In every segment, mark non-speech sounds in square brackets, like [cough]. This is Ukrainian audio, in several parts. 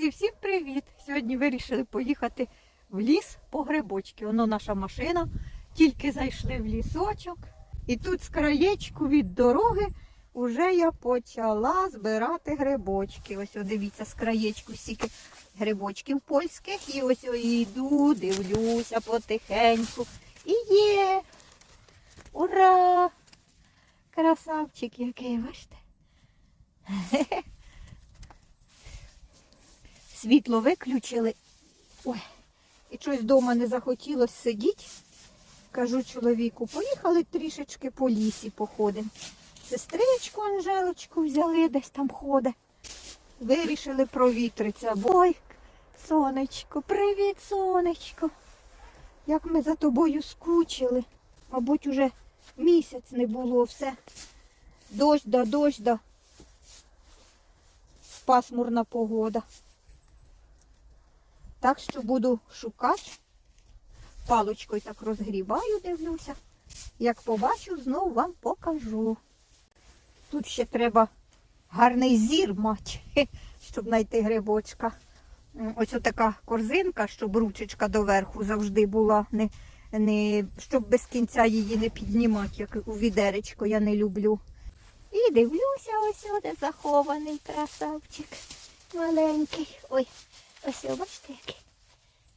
Друзі, всім привіт! Сьогодні вирішили поїхати в ліс по грибочки. Воно наша машина. Тільки зайшли в лісочок. І тут з краєчку від дороги вже я почала збирати грибочки. Ось о, дивіться, з краєчку стільки грибочків польських. І ось о, йду, дивлюся потихеньку. І є. Ура! Красавчик який, бачите? [laughs] Світло виключили. Ой, і щось вдома не захотілося сидіти. Кажу чоловіку, поїхали трішечки по лісі походимо. Сестричку Анжелочку взяли, десь там ходить. Вирішили провітритися. Ой, сонечко, привіт, сонечко. Як ми за тобою скучили. Мабуть, уже місяць не було все. Дощ да дощ да. Пасмурна погода. Так що буду шукати. Палочкою так розгрібаю, дивлюся. Як побачу, знову вам покажу. Тут ще треба гарний зір мати, [laughs] щоб знайти грибочка. Ось така корзинка, щоб ручечка доверху завжди була, не, не, щоб без кінця її не піднімати, як у відеречко я не люблю. І дивлюся, ось де захований красавчик. Маленький. Ой, ось о, бачите, який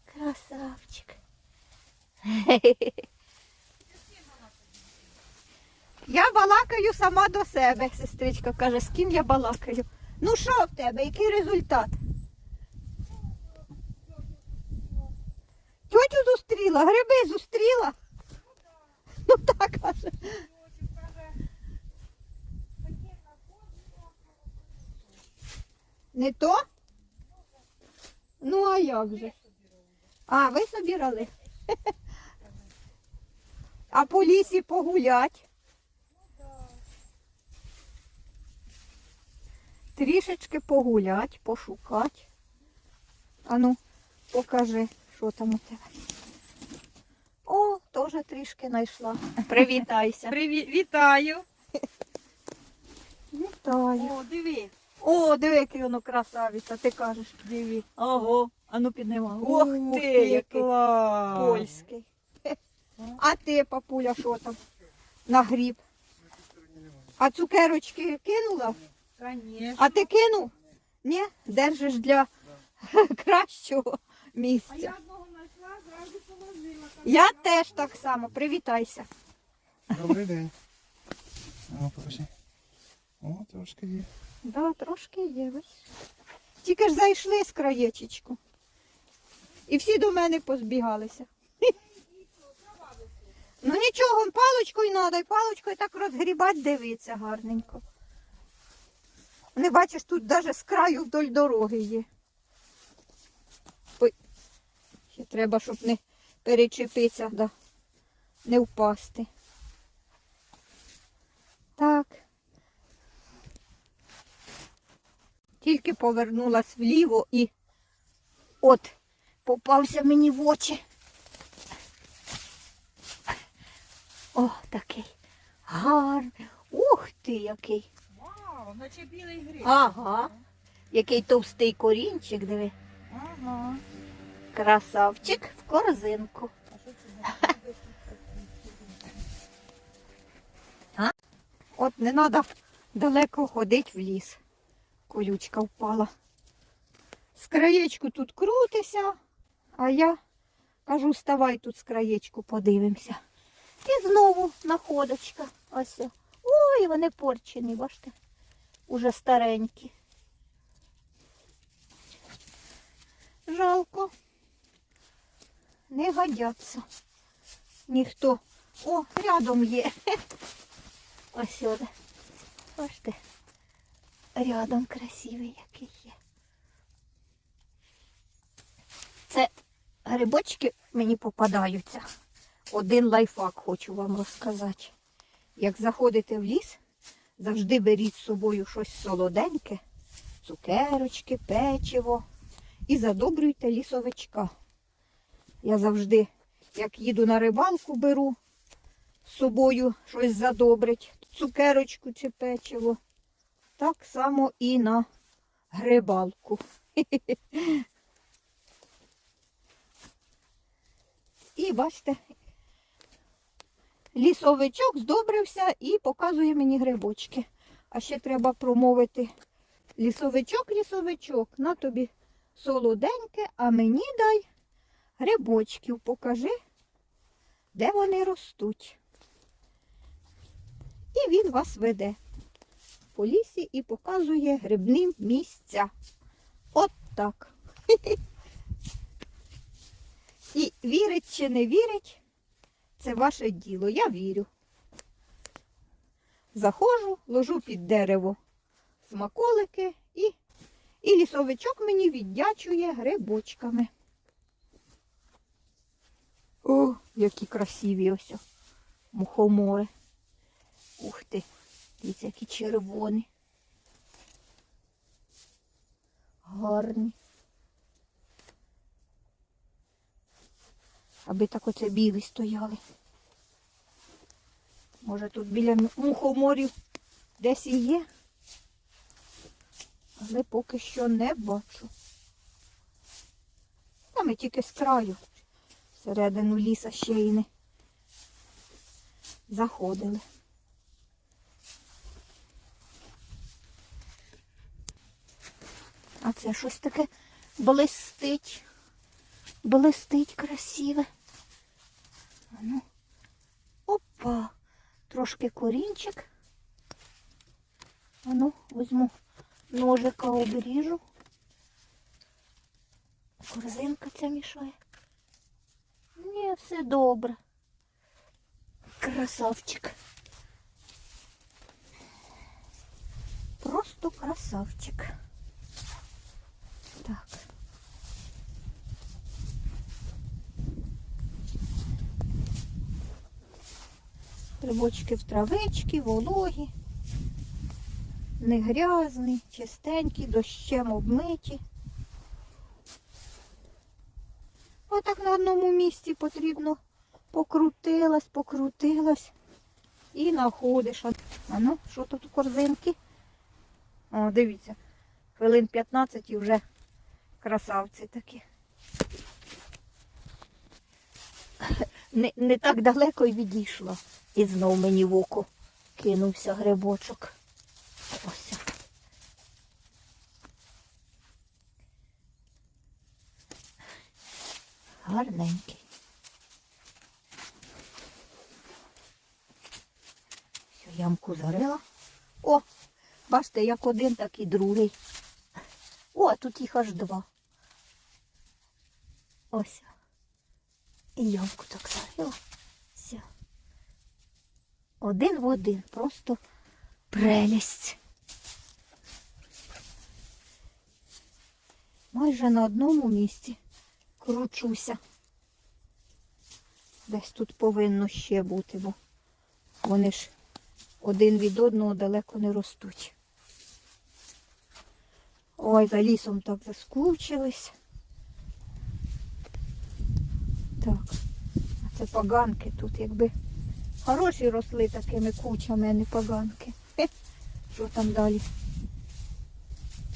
красавчик. Я балакаю сама до себе, сестричка каже, з ким я балакаю. Ну що в тебе, який результат? Тьотю зустріла, гриби зустріла. Ну так каже. Не то? Ну, а як же? А, ви собирали? А по лісі погулять? Трішечки погулять, пошукать. А ну, покажи, що там у тебе. О, теж трішки знайшла. Привітайся. Привіт, вітаю. Вітаю. О, диви. О, диви, який воно красавиця, ти кажеш. Диви. Ого, а ну піднема. Ох ти, який клас. польський. А ти, папуля, що там? На гріб. А цукерочки кинула? Конечно. А ти кинув? Ні, держиш для [laughs] кращого місця. А я одного знайшла, зразу положила. Я теж так само. Привітайся. Добрий день. О, покажи. О, трошки є. Да, трошки є. Тільки ж зайшли з краєчечку. І всі до мене позбігалися. Ну нічого, паличкою треба, і паличкою так розгрібати, дивиться гарненько. Не бачиш, тут навіть з краю вдоль дороги є. Ой, ще треба, щоб не перечепитися, да. не впасти. Так. Тільки повернулась вліво і от попався мені в очі. О, такий гарний. Ух ти, який. Вау, наче білий гриб. Ага. Який товстий корінчик, диви. Ага. Красавчик в корзинку. От не треба далеко ходити в ліс. Колючка впала. З краєчку тут крутися, а я кажу, вставай тут з краєчку, подивимося. І знову находочка. Ось. Ой, вони порчені, бачите? Уже старенькі. Жалко. Не годяться. Ніхто. О, рядом є. [laughs] Ось сюди. Бачите, рядом красивий який є. Це грибочки мені попадаються. Один лайфхак хочу вам розказати. Як заходите в ліс, завжди беріть з собою щось солоденьке, цукерочки, печиво і задобрюйте лісовичка. Я завжди, як їду на рибалку, беру з собою щось задобрить, цукерочку чи печиво. Так само і на грибалку. [laughs] І бачите, лісовичок здобрився і показує мені грибочки. А ще треба промовити лісовичок, лісовичок, на тобі солоденьке, а мені дай грибочків. Покажи, де вони ростуть. І він вас веде по лісі і показує грибні місця. От так. [laughs] І вірить чи не вірить, це ваше діло. Я вірю. Заходжу, ложу під дерево смаколики і, і лісовичок мені віддячує грибочками. О, які красиві ось мухомори. Ух ти, дивіться, які червоні. Гарні. Аби так оце білі стояли. Може тут біля мухоморів десь і є. Але поки що не бачу. Та ми тільки з краю. Всередину ліса ще й не заходили. А це щось таке блистить. Блистить красиве. Ну. Опа. Трошки корінчик. А ну, візьму ножика обріжу. Корзинка ця мішає. Ні, все добре. Красавчик. Просто красавчик. Так. Грибочки в травички, вологі, не грязні, чистенькі, дощем обмиті. Отак на одному місці потрібно покрутилась, покрутилась і знаходиш. А ну, що тут у корзинки? О, дивіться, хвилин 15 і вже красавці такі. Не, не так далеко й відійшла. І знов мені в око кинувся грибочок. Ось. Гарненький. Все, ямку зарила. О, бачите, як один, так і другий. О, а тут їх аж два. Ось. І ямку так зарила. Все. Один в один. Просто прелість. Майже на одному місці кручуся. Десь тут повинно ще бути, бо вони ж один від одного далеко не ростуть. Ой, за лісом так заскучились. Так, а це поганки тут, якби хороші росли такими кучами, а не поганки. Що там далі?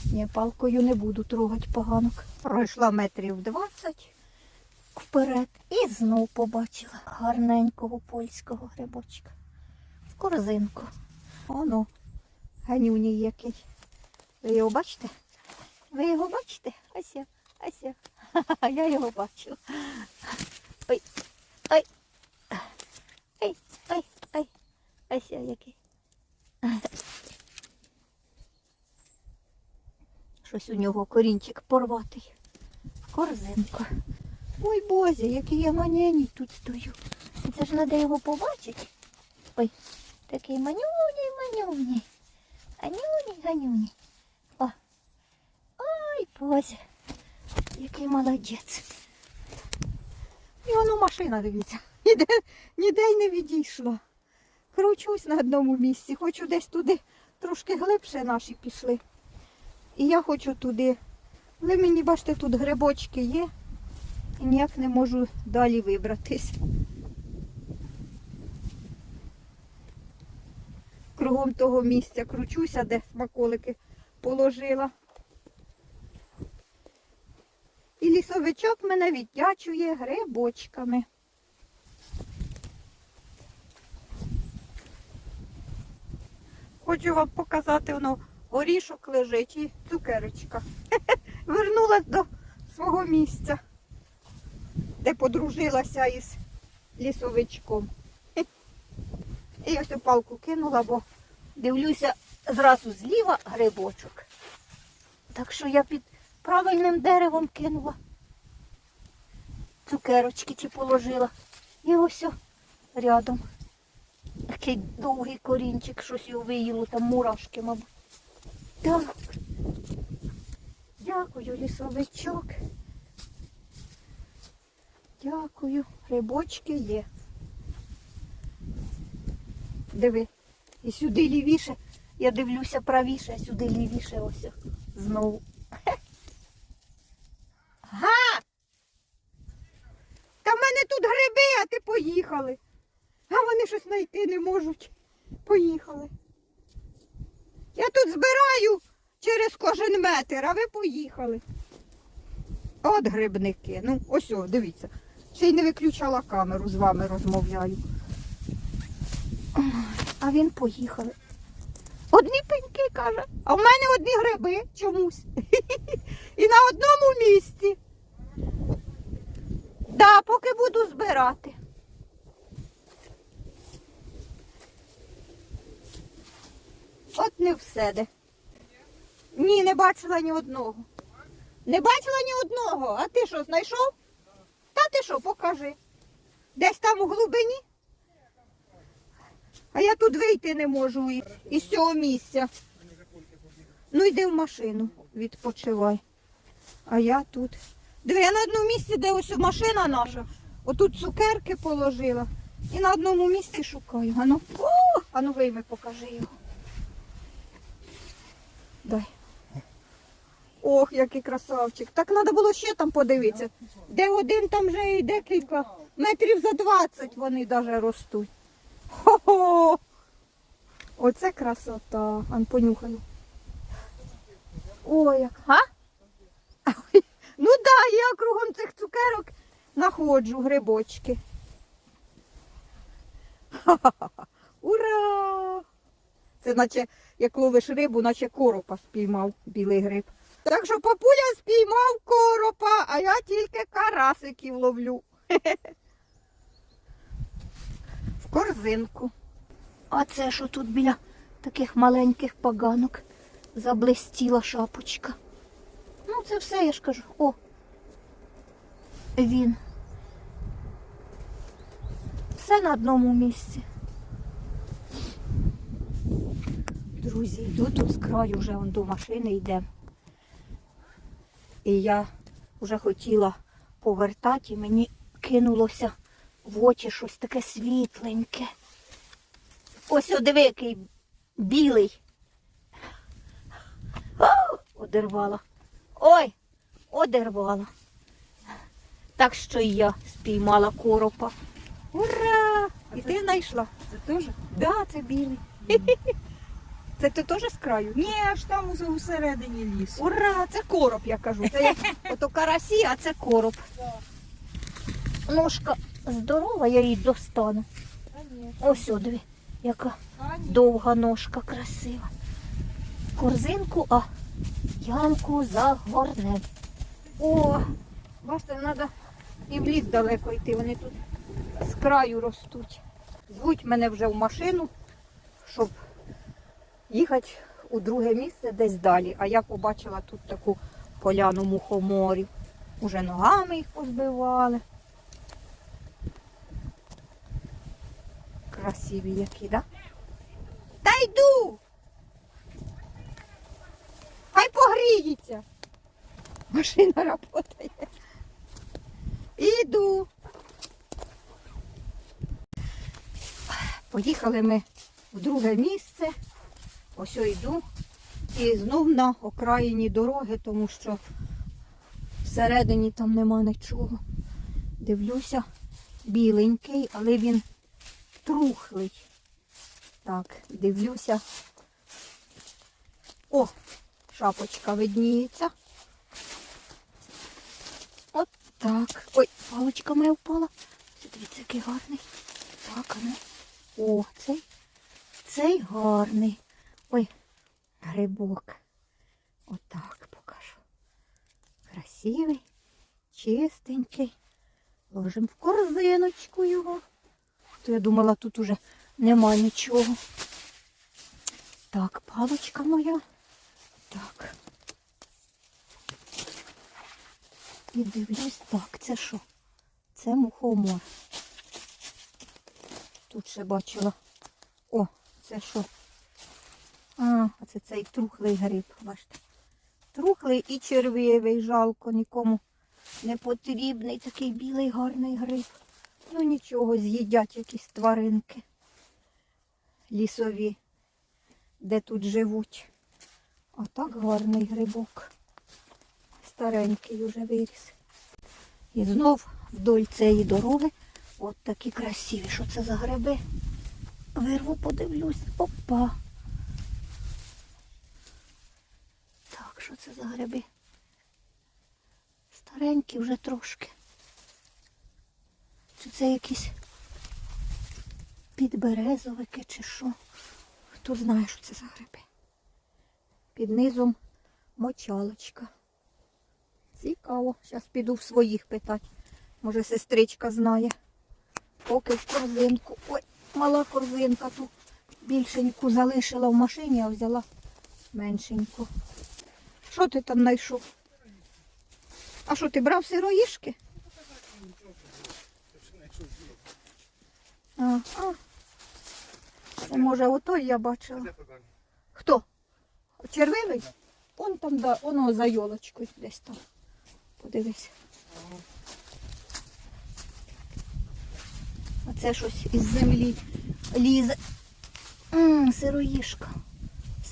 Ні, палкою не буду трогати поганок. Пройшла метрів 20 вперед і знов побачила гарненького польського грибочка. В корзинку. Оно, ганюній який. Ви його бачите? Ви його бачите? Ось я, ось [laughs] я. Його бачу. Ой, ой. Ой, ой, ой. Ось я який. Щось у нього корінчик порватий. В корзинку. Ой боже, який я маняній тут стою. Це ж треба його побачити. Ой, такий манюній, манюній. Ганюній, ганюній. О. Ой, боже, який молодець. І воно машина, дивіться. Ніде, ніде й не відійшла. Кручусь на одному місці. Хочу десь туди трошки глибше наші пішли. І я хочу туди. Але мені, бачите, тут грибочки є. І ніяк не можу далі вибратись. Кругом того місця кручуся, де смаколики положила. Лісовичок мене віддячує грибочками. Хочу вам показати, воно горішок лежить і цукерочка. [laughs] Вернулась до свого місця, де подружилася із лісовичком. [laughs] І ось палку кинула, бо дивлюся зразу зліва грибочок. Так що я під правильним деревом кинула. Цукерочки ті положила. І ось рядом. Такий довгий корінчик, щось його виїло, там мурашки, мабуть. Так. Дякую, лісовичок. Дякую. Грибочки є. Диви. І сюди лівіше. Я дивлюся правіше, а сюди лівіше ось знову. [laughs] Га! Та в мене тут гриби, а ти поїхали. А вони щось знайти не можуть. Поїхали. Я тут збираю через кожен метр, а ви поїхали. От грибники. Ну, ось, о, дивіться. Ще й не виключала камеру, з вами розмовляю. А він поїхали. Одні пеньки, каже, а в мене одні гриби чомусь. [laughs] І на одному місці. Да, поки буду збирати. От не все де. Ні, не бачила ні одного. Не бачила ні одного. А ти що, знайшов? Та ти що, покажи. Десь там у глибині? А я тут вийти не можу із цього місця. Ну йди в машину, відпочивай. А я тут. Диви, я на одному місці, де ось машина наша. Отут цукерки положила. І на одному місці шукаю. Ану, о, ану вийми, покажи його. Дай. Ох, який красавчик. Так треба було ще там подивитися. Де один, там вже і декілька. Метрів за 20 вони навіть ростуть. Хо-хо! Оце красота. Ан понюхаю. Ой, як. [laughs] Ну так, я кругом цих цукерок знаходжу грибочки. [laughs] Ура! Це наче як ловиш рибу, наче коропа спіймав білий гриб. Так що папуля спіймав коропа, а я тільки карасиків ловлю. [laughs] В корзинку. А це що тут біля таких маленьких поганок заблистіла шапочка. Це все, я ж кажу. О. Він. Все на одному місці. Друзі, йду тут з краю вже вон до машини йдемо. І я вже хотіла повертати, і мені кинулося в очі щось таке світленьке. Ось диви, який білий. Одервала. Ой, одервала. Так що і я спіймала коропа. Ура! І ти знайшла? Це теж? Да, це білий. [laughs] Це ти теж з краю? Ні, аж там усередині лісу. Ура! Це короб, я кажу. Це як [laughs] ото карасі, а це короб. Ножка здорова, я її достану. Ось о, яка довга ножка красива. Корзинку, а ямку загорнем. О, бачите, треба і в ліс далеко йти. Вони тут з краю ростуть. Звуть мене вже в машину, щоб їхати у друге місце десь далі. А я побачила тут таку поляну мухоморів. Уже ногами їх позбивали. Красиві які, так? да? Та йду! Хай погріється. Машина працює. Іду. Поїхали ми в друге місце. Ось йду. І знов на окраїні дороги, тому що всередині там нема нічого. Дивлюся, біленький, але він трухлий. Так, дивлюся. О, шапочка видніється. Так. Ой, паличка моя впала. Дивіться, який гарний. Так, ну. О, цей. Цей гарний. Ой, грибок. Отак покажу. Красивий, чистенький. Ложимо в корзиночку його. То я думала, тут уже нема нічого. Так, паличка моя. Так. І дивлюсь, так, це що? Це мухомор. Тут ще бачила. О, це що? А, оце цей трухлий гриб, бачите. Трухлий і червивий, жалко, нікому не потрібний такий білий гарний гриб. Ну нічого, з'їдять якісь тваринки лісові, де тут живуть. А так гарний грибок. Старенький уже виріс. І знов вдоль цієї дороги от такі красиві. Що це за гриби? Вирву, подивлюсь. Опа. Так, що це за гриби? Старенькі вже трошки. Чи це якісь підберезовики, чи що? Хто знає, що це за гриби? Під низом мочалочка. Цікаво. Зараз піду в своїх питати. Може, сестричка знає. Поки в корзинку. Ой, мала корзинка ту більшеньку залишила в машині, а взяла меншеньку. Що ти там знайшов? А що, ти брав сироїшки? А, а. Це може отой я бачила. Хто? Червивий? Он там, да, воно за йолочкою десь там. Подивись. Оце щось із землі лізе. М, сироїшка.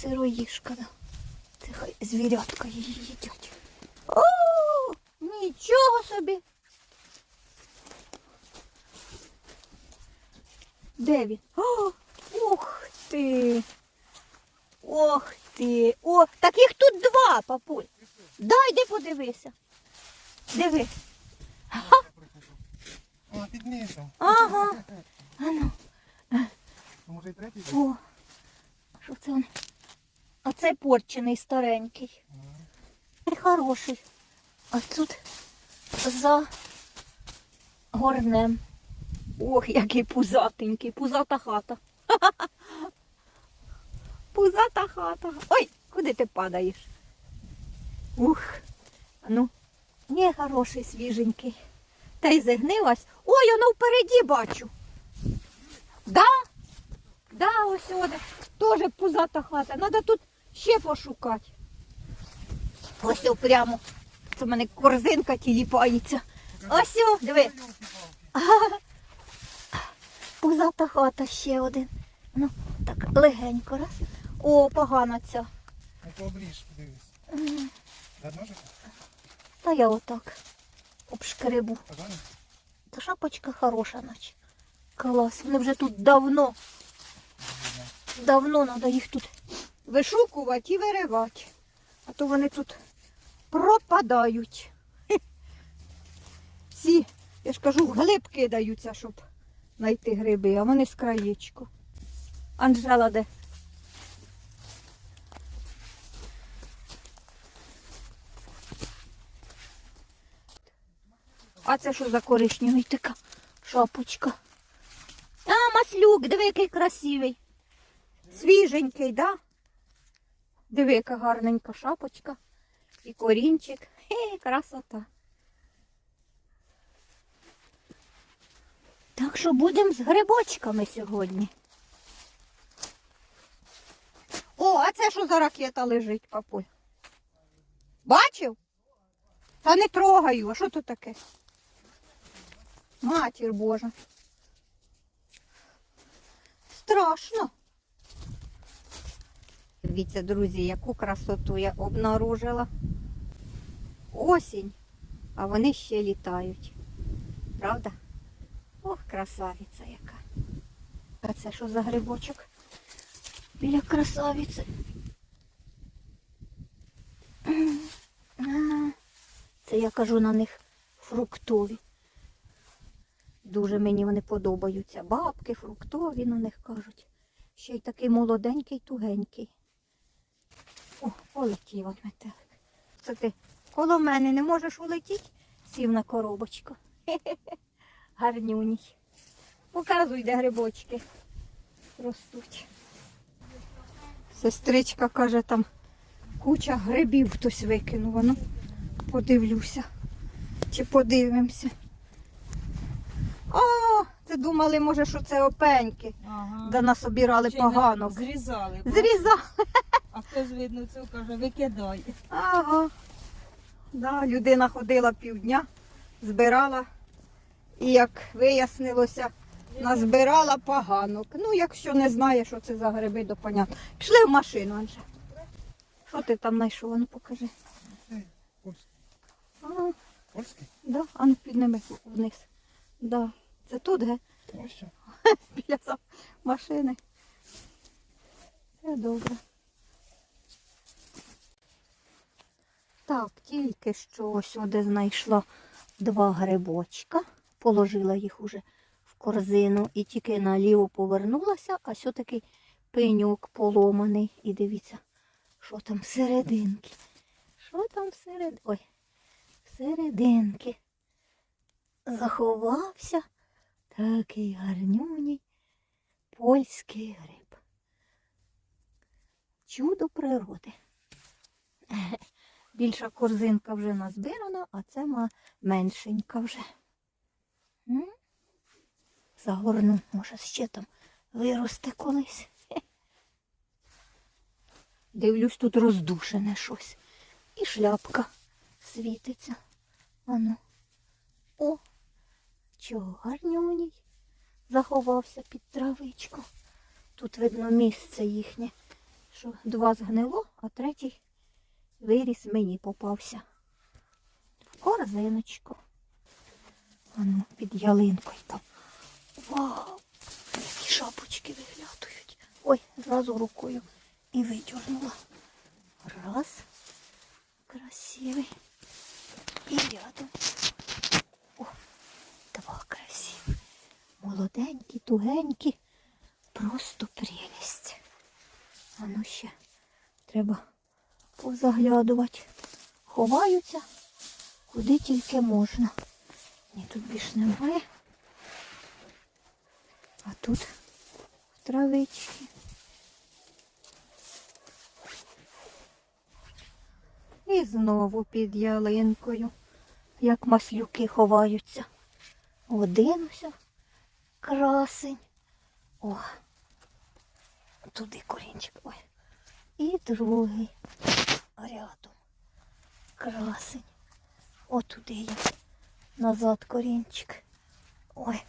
Сироїшка, да. Це хай звірятка її їдять. О, нічого собі. Де він? О, ух ти. Ох ти. О, так їх тут два, папуль. Дай, де подивися. Диви. О, під низом. Ага. Ану. Ну, Може і третій? О. Що це він? А це порчений старенький. Цей хороший. А тут за горнем. Ох, який пузатенький, пузата хата. Пузата хата. Ой, куди ти падаєш? Ух. Ну, не хороший, свіженький. Та й загнилась. Ой, воно впереді бачу. Да? Да, ось сюди. Теж пузата хата. Треба тут ще пошукати. Ось прямо. Це в мене корзинка тіліпається. Ось, диви. Пузата хата ще один. Ну, так легенько раз. О, погана ця. Ну, то обріж, подивись. Дай ножик? Та я отак обшкребу. Погано? Та шапочка хороша, наче. Клас. Вони вже тут давно. Давно треба їх тут вишукувати і виривати. А то вони тут пропадають. Всі, я ж кажу, в глиб кидаються, щоб знайти гриби, а вони з краєчку. Анжела де? А це що за коричневий така шапочка? А, маслюк, диви, який красивий. Свіженький, да? Диви, яка гарненька шапочка. І корінчик. Хе, красота. Так що будемо з грибочками сьогодні. О, а це що за ракета лежить, папуль? Бачив? Та не трогаю, а що тут таке? Матір Божа. Страшно. Дивіться, друзі, яку красоту я обнаружила. Осінь, а вони ще літають. Правда? Ох, красавиця яка. А це що за грибочок? Біля красавиці. Це я кажу на них фруктові. Дуже мені вони подобаються. Бабки, фруктові на них кажуть. Ще й такий молоденький, тугенький. О, полетів от метелик. Це ти коло мене не можеш улетіти? Сів на коробочку. [laughs] Гарнюній. Показуй, де грибочки ростуть. Сестричка каже, там куча грибів хтось викинув. Ну, подивлюся. Чи подивимося. О, думали, може, що це опеньки. Ага. Да нас обірали Ще й на- погано. Зрізали. бо- Зрізав. А хтось, видно, це каже, викидай. Ага. Да, людина ходила півдня, збирала. І як вияснилося, назбирала поганок. Ну, якщо не знає, що це за гриби, то понятно. Пішли в машину, Анже. Що ти там знайшов? Ану покажи. Польський. А, Польський? да, ану підними вниз. Да. Це тут, ге? Ось. [laughs] Біля машини. Це добре. Так, тільки що де знайшла два грибочка. Положила їх уже в корзину і тільки наліво повернулася, а все такий пеньок поломаний. І дивіться, що там всерединки. Що там всеред... Ой, всерединки. Заховався такий гарнюній польський гриб. Чудо природи. [laughs] Більша корзинка вже назбирана, а це меншенька вже. Загорну, може, ще там виросте колись. [laughs] Дивлюсь, тут роздушене щось. І шляпка світиться. Ану. О, чого гарнюній заховався під травичку. Тут видно місце їхнє, що два згнило, а третій виріс мені попався. В корзиночку. Ану, під ялинкою там. Вау! Які шапочки виглядують. Ой, зразу рукою і видірнула. Раз. Красивий. І рядом. Два красиві. Молоденькі, тугенькі. Просто прелість. А ну ще треба позаглядувати. Ховаються куди тільки можна. Ні, тут більш немає. А тут травички. І знову під ялинкою, як маслюки ховаються. Один ось красень. О, туди корінчик. Ой. І другий рядом. Красень. О, туди я. Назад корінчик. Ой,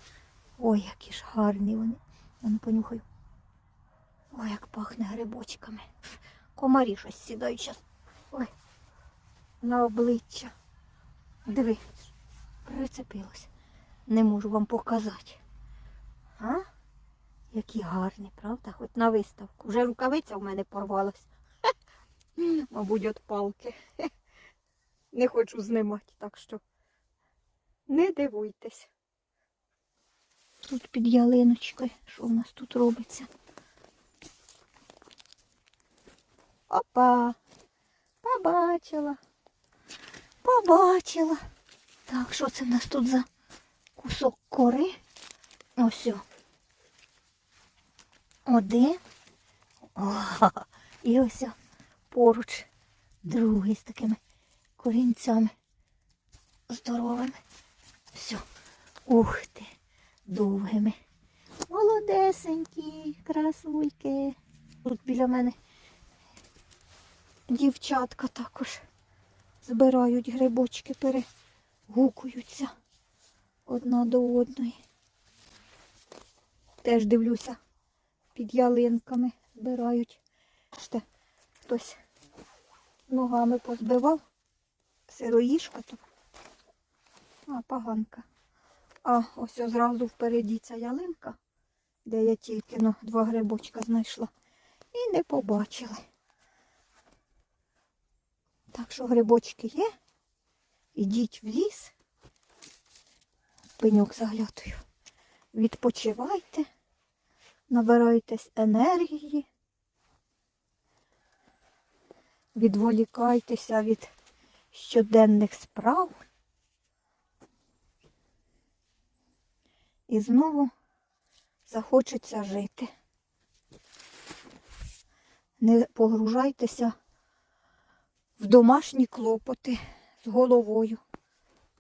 ой, які ж гарні вони. Не понюхаю. Ой, як пахне грибочками. Комарі щось сідають зараз. Ой, на обличчя. Диви, прицепилося. Не можу вам показати. А? Які гарні, правда? Хоч на виставку. Вже рукавиця в мене порвалась. [laughs] Мабуть, від палки. [laughs] Не хочу знімати, так що не дивуйтесь. Тут під ялиночкою, що в нас тут робиться? Опа! Побачила. Побачила. Так, що це в нас тут за кусок кори? Ось. Один. О, і ось поруч другий з такими корінцями здоровими. Все. Ух ти, довгими. Молодесенькі, красульки. Тут біля мене дівчатка також збирають грибочки, перегукуються одна до одної. Теж дивлюся, під ялинками збирають. Ще хтось ногами позбивав. Сироїшка то. А, поганка. А, ось зразу впереді ця ялинка, де я тільки ну, два грибочка знайшла. І не побачили. Так що грибочки є. Ідіть в ліс пеньок заглядаю. Відпочивайте, набирайтесь енергії, відволікайтеся від щоденних справ. І знову захочеться жити. Не погружайтеся в домашні клопоти з головою.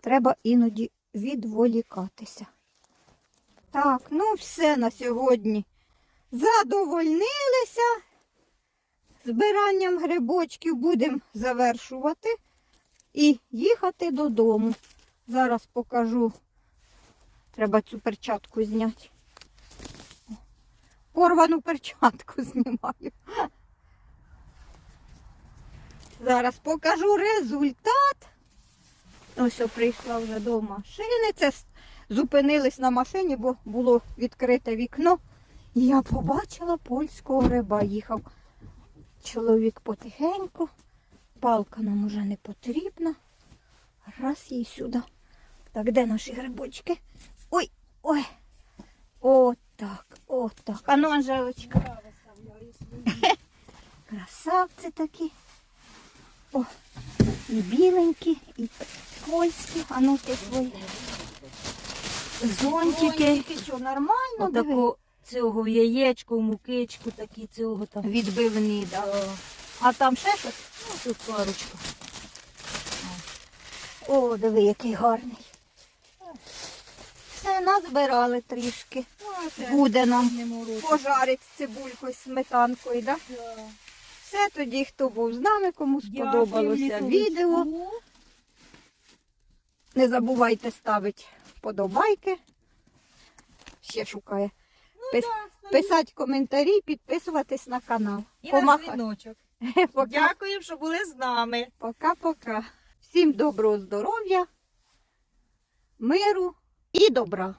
Треба іноді відволікатися. Так, ну все на сьогодні. Задовольнилися. Збиранням грибочків будемо завершувати і їхати додому. Зараз покажу. Треба цю перчатку зняти. Порвану перчатку [laughs] знімаю. Зараз покажу результат. Ось прийшла вже до машини. Це зупинились на машині, бо було відкрите вікно. І я побачила польського риба. Їхав чоловік потихеньку. Палка нам уже не потрібна. Раз їй сюди. Так, де наші грибочки? Ой, ой. Отак, отак. А ну, Анжелочка. Красавці такі. О, і біленькі, і польські. А ну ти свої. Зонтики. що, нормально? диви? Отаку цього в яєчку, в мукичку, такі цього там. Відбивні, да. А там ще щось? Ну, тут парочка. О, диви, який гарний. Все, назбирали трішки. Буде нам пожарить з цибулькою, з сметанкою, да? Все тоді, хто був з нами, кому сподобалося відео. Не забувайте ставити подобайки. Ще шукає. Пис- Писати коментарі, підписуватись на канал. І на Помахай. дзвіночок. [laughs] Пока. Дякую, що були з нами. Пока-пока. Всім доброго здоров'я, миру і добра.